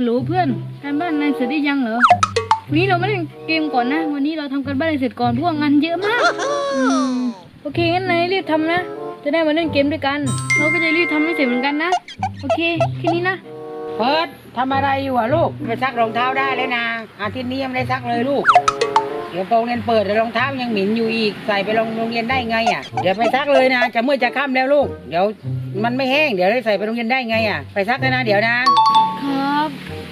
ฮัลโหลเพื่อนการบ้านนายเสร็จได้ยังเหรอวันนี้เราไม่เล่นเกมก่อนนะ วันนี้เราทำการบ้านให้เสร็จก่อนเพราะว่างานเยอะมากอืมโอเคงั้นนายรีบทำนะ จะได้มาเล่นเกมด้วยกัน เราก็จะรีบทำให้เสร็จเหมือนกันนะ โอเคแค่นี้นะ เพิร์ดทำอะไรอยู่อะลูกไปซักรองเท้าได้แล้วนะอาทิตย์นี้ยังไม่ได้ซักเลยลูก เดี๋ยวโรงเรียนเปิดแต่รองเท้ายังหมิ่นอยู่อีกใส่ไปโรงโรงเรียนได้ไงอะเดี๋ยวไปซักเลยนะจะมืดจะค่ำแล้วลูก เดี๋ยวมันไม่แห้งเดี๋ยวได้ใส่ไปโรงเรียนได้ไงอะไปซักเลยนะเดี๋ยวนะ ครับ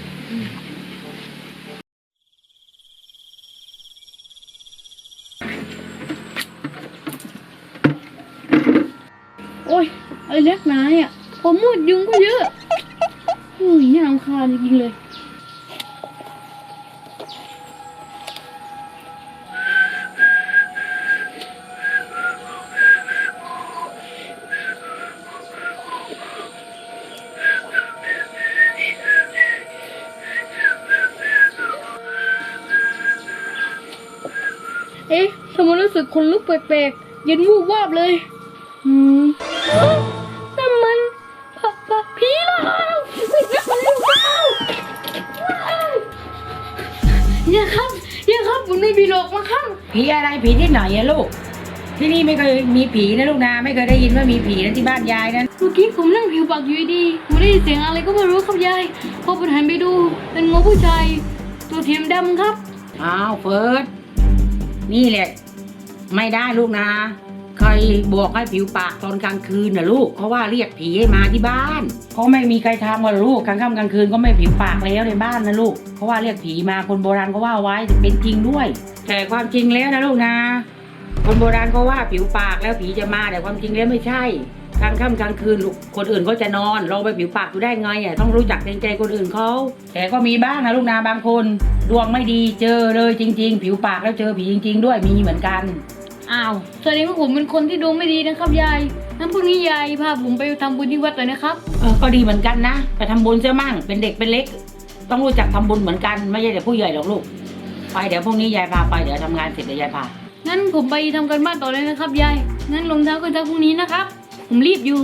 โอ้ยไอ้เล็กน้ายอะผมมุดยุงก็เยอะอุ้ยน่ารำคาญจริงๆเลย เอ๊ะทำไมรู้สึกคนลุกแปลกๆเย็นวูบวาบเลย อืมอ้าวนั่นมันพะพะผีหรออย่าครับอย่าครับผมไม่มีหลอกมาครับผีอะไรผีที่ไหนอะลูก ที่นี่ไม่เคยมีผีนะลูกนะไม่เคยได้ยินว่ามีผีนะที่บ้านยายนั้นเมื่อกี้ผมนั่งผิวปากอยู่ดีๆผมได้ยินเสียงอะไรก็ไม่รู้ครับยายพอผมหันไปดู เป็นงูผู้ชายตัวเทียมดำครับอ้าวเฟิร์ส นี่แหละ ไม่ได้ลูกนะใครบอกให้ผิวปากตอนกลางคืนนะลูกเพราะว่าเรียกผีให้มาที่บ้านเพราะไม่มีใครทำกันลูกกลางค่ำกลางคืนก็ไม่ผิวปากแล้วในบ้านนะลูก เพราะว่าเรียกผีมาคนโบราณก็ว่าไว้จะเป็นจริงด้วย แต่ความจริงแล้วนะลูกนะ คนโบราณก็ว่าผิวปากแล้วผีจะมาแต่ความจริงแล้วไม่ใช่ กลางค่ำกลางคืนลูกคนอื่นก็จะนอนเราไปผิวปากอยู่ได้ไงอะต้องรู้จักเกรงใจคนอื่นเขาแต่ก็มีบ้างนะลูกนะบางคน ดวงไม่ดีเจอเลยจริง ๆ ผิวปากแล้วเจอผีจริง ๆ ด้วยมีเหมือนกัน อ้าวแสดงว่าผมเป็นคนที่ดวงไม่ดีนะครับยายงั้นพรุ่งนี้ยายพาผมไปทำบุญที่วัดเลยนะครับ เออก็ดีเหมือนกันนะ ไปทำบุญเสียมั่งเป็นเด็กเป็นเล็ก ต้องรู้จักทำบุญเหมือนกันไม่ใช่แต่ผู้ใหญ่หรอกลูกไปเดี๋ยวพรุ่งนี้ยายพาไปเดี๋ยวทำงานเสร็จเดี๋ยวยายพา งั้นผมไปทำกันบ้านต่อเลยนะครับยาย งั้นรองเท้าก็จะพรุ่งนี้นะครับ ผมรีบอยู่